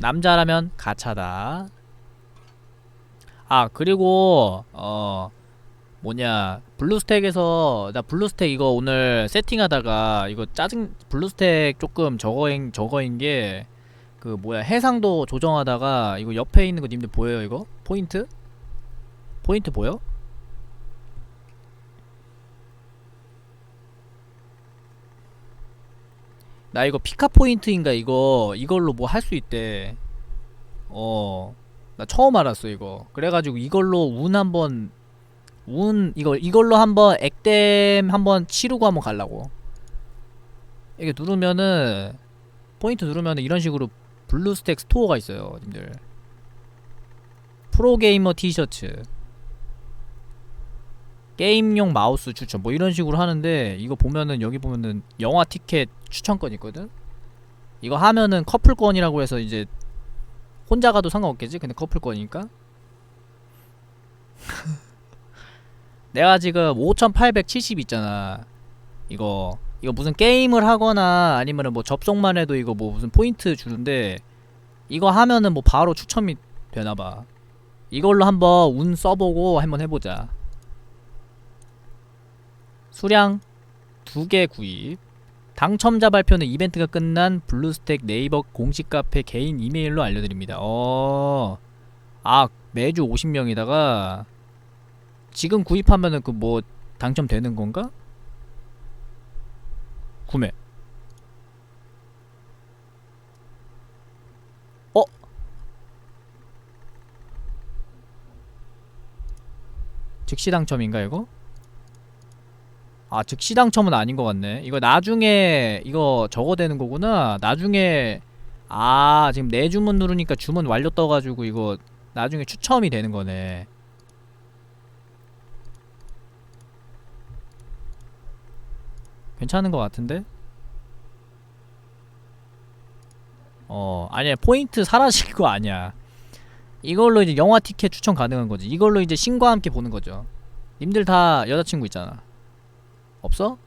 남자라면 가차다. 아 그리고 어 뭐냐 블루스택에서 나 블루스택 이거 오늘 세팅하다가 이거 짜증 블루스택 조금 저거인 저거인 게 그 뭐야 해상도 조정하다가 이거 옆에 있는 거 님들 보여요 이거 포인트 포인트 보여? 나 이거 피카 포인트인가 이거 이걸로 뭐 할 수 있대. 어. 나 처음 알았어 이거. 그래가지고 이걸로 운 한번 운 이거 이걸로 한번 액땜 한번 치르고 한번 갈라고. 이게 누르면은 포인트 누르면은 이런 식으로 블루스택 스토어가 있어요, 님들. 프로게이머 티셔츠. 게임용 마우스 추천 뭐 이런 식으로 하는데 이거 보면은 여기 보면은 영화 티켓 추천권 있거든? 이거 하면은 커플권이라고 해서 이제 혼자 가도 상관없겠지? 근데 커플권이니까? 내가 지금 5870 있잖아. 이거 이거 무슨 게임을 하거나 아니면은 뭐 접속만 해도 이거 뭐 무슨 포인트 주는데 이거 하면은 뭐 바로 추첨이 되나봐. 이걸로 한번 운 써보고 한번 해보자 수량 두개 구입. 당첨자 발표는 이벤트가 끝난 블루스택 네이버 공식 카페 개인 이메일로 알려드립니다. 어, 아 매주 50명이다가 지금 구입하면은 그 뭐 당첨되는 건가? 구매. 어? 즉시 당첨인가 이거? 아 즉시 당첨은 아닌 것 같네. 이거 나중에 이거 저거 되는 거구나. 나중에 아 지금 내 주문 누르니까 주문 완료 떠가지고 이거 나중에 추첨이 되는 거네. 괜찮은 것 같은데? 어 아니야. 포인트 사라질 거 아니야. 이걸로 이제 영화 티켓 추천 가능한 거지. 이걸로 이제 신과 함께 보는 거죠. 님들 다 여자친구 있잖아 없어?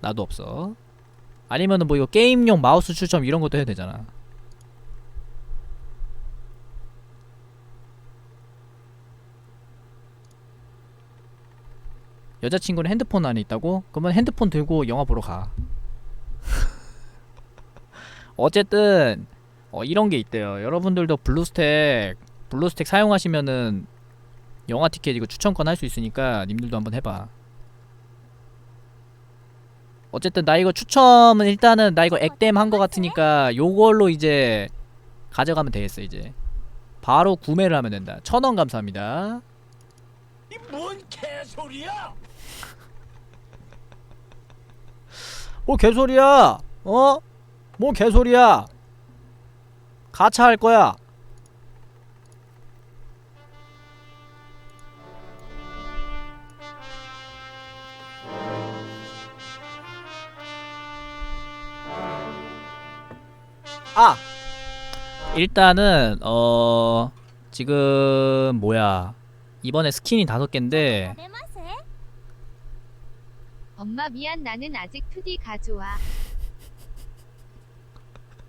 나도 없어. 아니면은 뭐 이거 게임용 마우스 추첨 이런 것도 해도 되잖아. 여자친구는 핸드폰 안에 있다고? 그러면 핸드폰 들고 영화 보러 가. 어쨌든 어, 이런 게 있대요. 여러분들도 블루스택 블루스택 사용하시면은 영화 티켓 이거 추천권 할 수 있으니까 님들도 한번 해봐. 어쨌든 나 이거 추첨은 일단은 나 이거 액땜 한 거 같으니까 요걸로 이제 가져가면 되겠어 이제. 바로 구매를 하면 된다. 천 원 감사합니다. 이 뭔 개소리야? 뭐 개소리야? 어? 뭐 개소리야? 가차 할 거야 아 일단은 어 지금 뭐야 이번에 스킨이 다섯 개인데 엄마 미안 나는 아직 2D 가져와.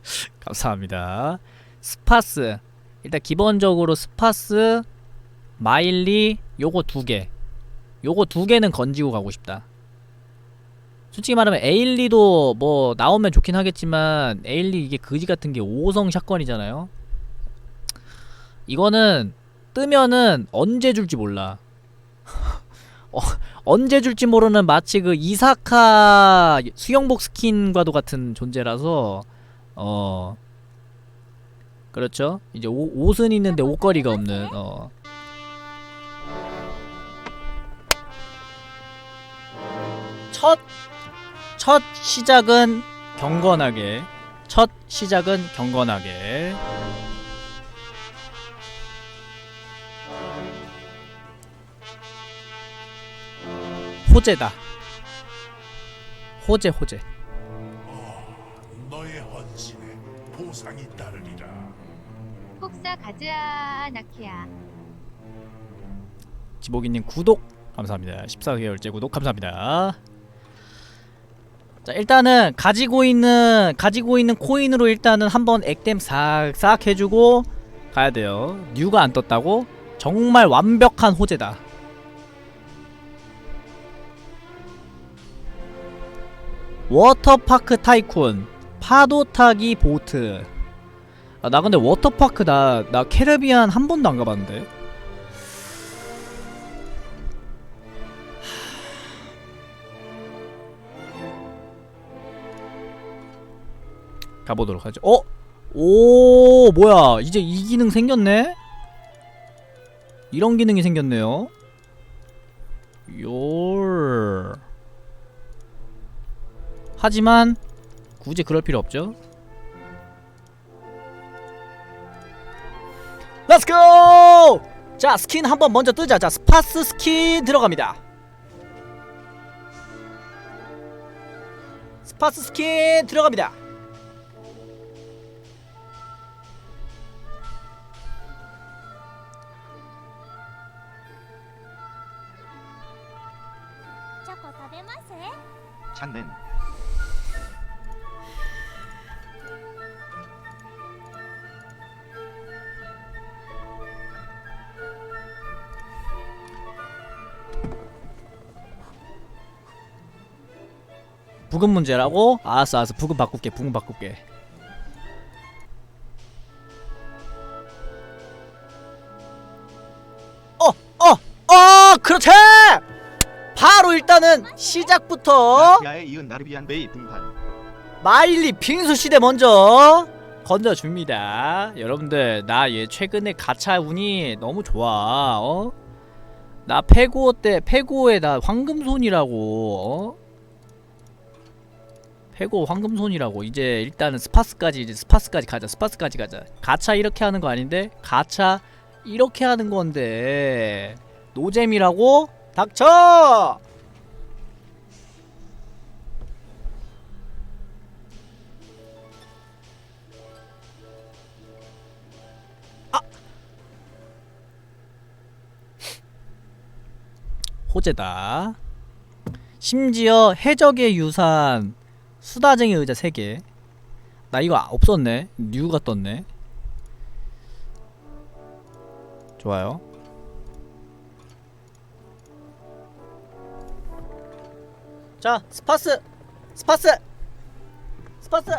감사합니다. 스파스 일단 기본적으로 스파스 마일리 요거 두 개. 요거 두 개는 건지고 가고 싶다. 솔직히 말하면 에일리도 뭐 나오면 좋긴 하겠지만 에일리 이게 그지 같은 게 5성 샷건이잖아요. 이거는 뜨면은 언제 줄지 몰라. 어, 언제 줄지 모르는 마치 그 이사카 수영복 스킨과도 같은 존재라서 어 그렇죠 이제 옷, 옷은 있는데 옷걸이가 없는 어 첫, 첫 시작은 경건하게 첫 시작은 경건하게 호재다 호재 호재 너의 헌신에 보상이 따르리라. 폭사 가즈아 나키야. 지복이님 구독 감사합니다. 14개월째 구독 감사합니다. 자 일단은 가지고 있는 가지고 있는 코인으로 일단은 한번 액땜 싹싹 해주고 가야 돼요. 뉴가 안 떴다고? 정말 완벽한 호재다. 워터파크 타이쿤 파도 타기 보트. 아, 나 근데 워터파크 나 나 캐리비안 한 번도 안 가봤는데. 가보도록 하죠. 어? 오 뭐야 이제 이 기능 생겼네? 이런 기능이 생겼네요. 요. 하지만 굳이 그럴 필요 없죠. 렛츠고! 자 스킨 한번 먼저 뜨자. 자 스파스 스킨 들어갑니다. 스파스 스킨 들어갑니다. 장낸 부금 문제라고? 알았어 알았어 부금 바꿀게 부금 바꿀게 어! 어! 어! 그렇지! 일단은 시작부터 나티아에 이은 나르비안 베이 등판 마일리 빙수 시대 먼저 건져줍니다. 여러분들 나 얘 최근에 가차 운이 너무 좋아. 어? 나 페고어 때 페고에 나 황금손이라고. 어? 페고 황금손이라고 이제 일단은 스파스까지 이제 스파스까지 가자. 스파스까지 가자. 가차 이렇게 하는 거 아닌데 가차 이렇게 하는 건데 노잼이라고 닥쳐. 호재다. 심지어 해적의 유산 수다쟁이 의자 3개. 나 이거 없었네. 뉴가 떴네. 좋아요. 자, 스파스! 스파스! 스파스!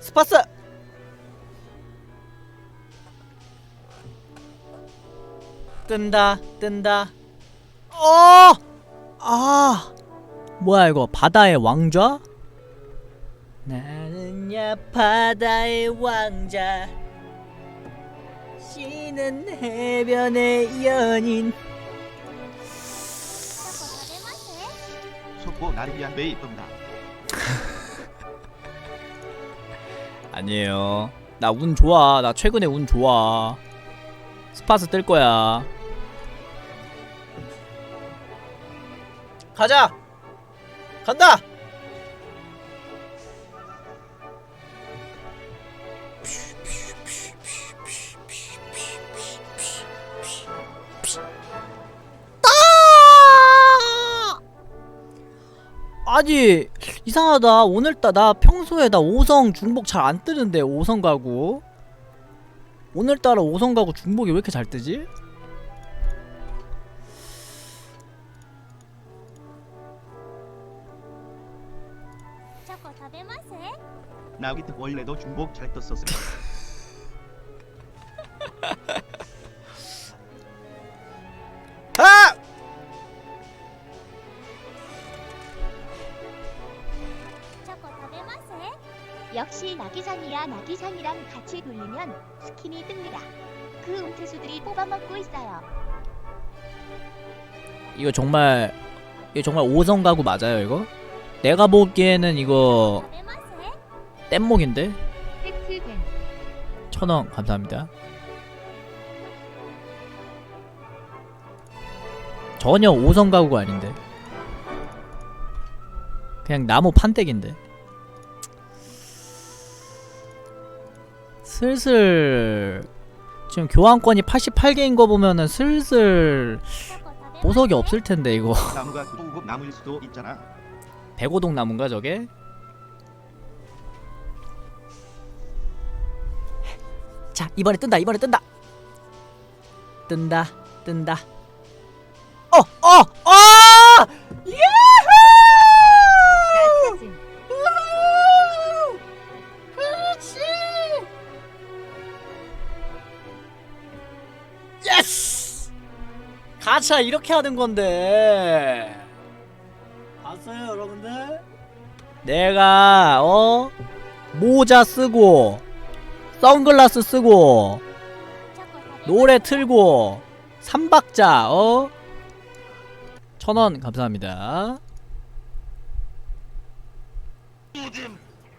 스파스! 뜬다 뜬다. 어! 아! 뭐야 이거 바다의 왕좌? 나는 야 바다의 왕자 씨는 해변의 연인. 속보 나르비안 베이 뜬다. 아니에요. 나 운 좋아. 나 최근에 운 좋아. 스파스 뜰 거야 가자. 간다. 아니 이상하다. 오늘따 나 평소에 나 5성 중복 잘 안 뜨는데 5성 가구. 오늘따라 5성 가구 중복이 왜 이렇게 잘 뜨지? 나기트 원래도 중복 잘 떴었음 아! 역시 나기산이야 나기산이랑 같이 돌리면 스킨이 뜹니다. 그 은퇴수들이 뽑아먹고 있어요. 이거 정말 이거 정말 5성 가구 맞아요 이거? 내가 보기에는 이거 뗏목인데? 천원 감사합니다. 전혀 5성 가구가 아닌데. 그냥 나무 판때기인데. 슬슬 지금 교환권이 88개인 거 보면은 슬슬 보석이 없을 텐데 이거. 나무가 나무일 수도 있잖아 대고동 나무인가 저게? 자 이번에 뜬다 이번에 뜬다 뜬다 뜬다 어! 어! 어! 예후! 가차 이렇게 하는 건데 봤어요 여러분들? 내가 어 모자 쓰고 선글라스 쓰고 노래 틀고 삼박자 어 천원 감사합니다 노잼!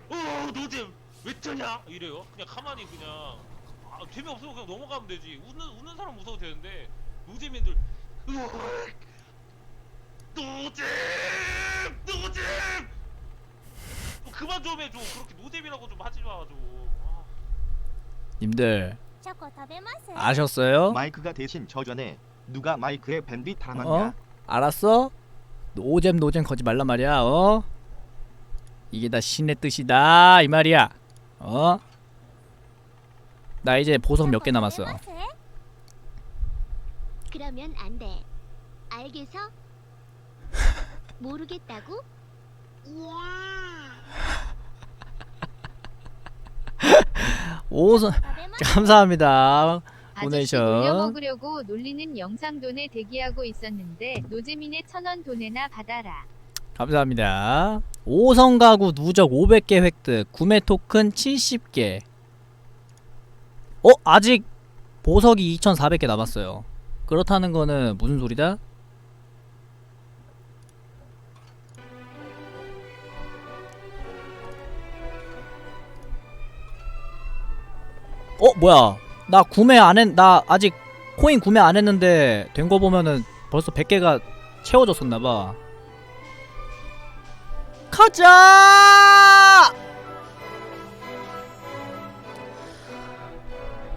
어 노잼! 왜 뜨냐? 이래요? 그냥 가만히 그냥 아, 재미없으면 그냥 넘어가면 되지 웃는, 웃는 사람 웃어도 되는데 노잼인들 으악! 좀 해줘. 그렇게 노잼이라고 좀 하지 마 좀. 님들 아셨어요? 마이크가 대신 저전에 누가 마이크에 밴드 담았냐? 어? 알았어? 노잼 노잼 거지 말란 말이야. 어? 이게 다 신의 뜻이다 이 말이야. 어? 나 이제 보석 몇 개 남았어. 그러면 안 돼. 알겠어? 모르겠다고? 이야. 오선 아, 네, 감사합니다. 도네이션. 먹으려고 놀리는 영상 돈에 대기하고 있었는데 노재민의 천원 돈에나 받아라. 감사합니다. 5성 가구 누적 500개 획득, 구매 토큰 70개. 어, 아직 보석이 2,400개 남았어요. 그렇다는 거는 무슨 소리다? 어 뭐야 나 구매 안했 나 아직 코인 구매 안 했는데 된 거 보면은 벌써 100개가 채워졌었나봐 가자!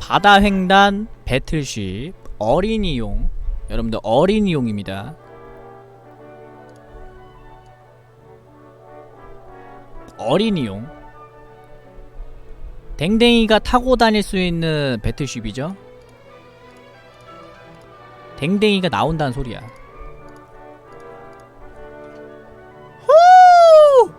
바다 횡단 배틀쉽 어린이용 여러분들 어린이용입니다. 어린이용 댕댕이가 타고 다닐 수 있는 배틀쉽이죠. 댕댕이가 나온다는 소리야. 야, 후!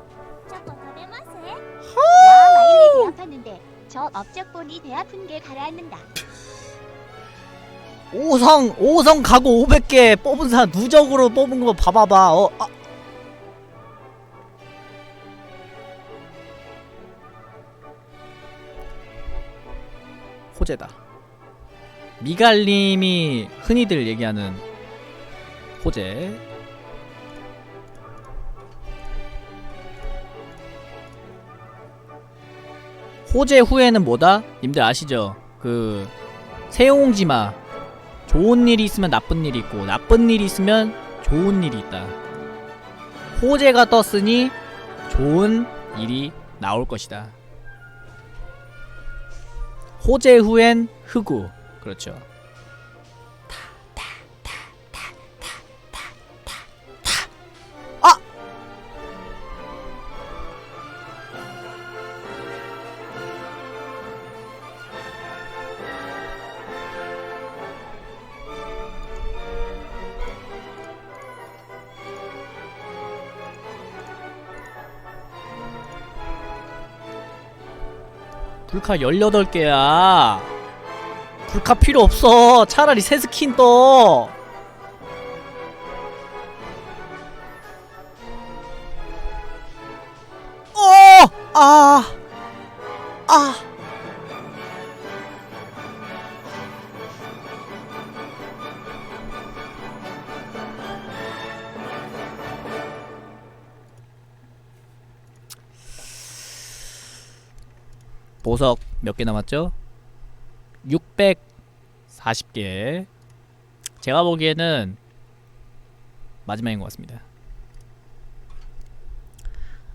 오성, 5성 가고 500개 뽑은 사람 누적으로 뽑은 거 봐봐봐. 어, 아, 호재다 미갈님이 흔히들 얘기하는 호재 호재 후에는 뭐다? 님들 아시죠? 그 세용지마 좋은 일이 있으면 나쁜 일이 있고 나쁜 일이 있으면 좋은 일이 있다. 호재가 떴으니 좋은 일이 나올 것이다. 호재 후엔 흑우. 그렇죠. 불카 18개야. 불카 필요 없어. 차라리 새 스킨 떠. 보석 몇 개 남았죠? 640개. 제가 보기에는 마지막인 것 같습니다.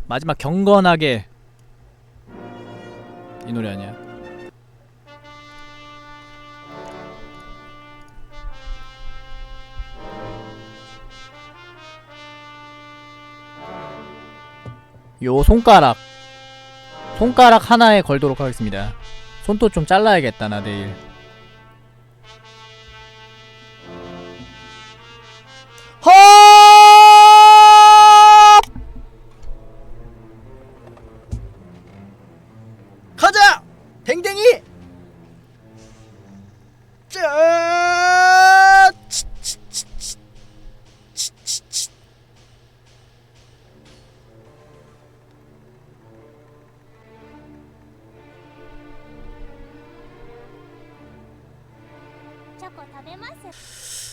마지막 경건하게 이 노래 아니야? 요 손가락 손가락 하나에 걸도록 하겠습니다. 손도 좀 잘라야겠다 나 내일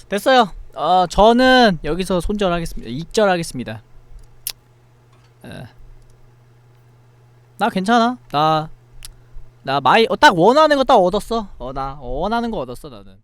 됐어요. 어, 저는 여기서 손절하겠습니다. 익절하겠습니다. 에. 나 괜찮아. 나, 나 마이, 어, 딱 원하는 거 딱 얻었어. 어, 나 원하는 거 얻었어, 나는.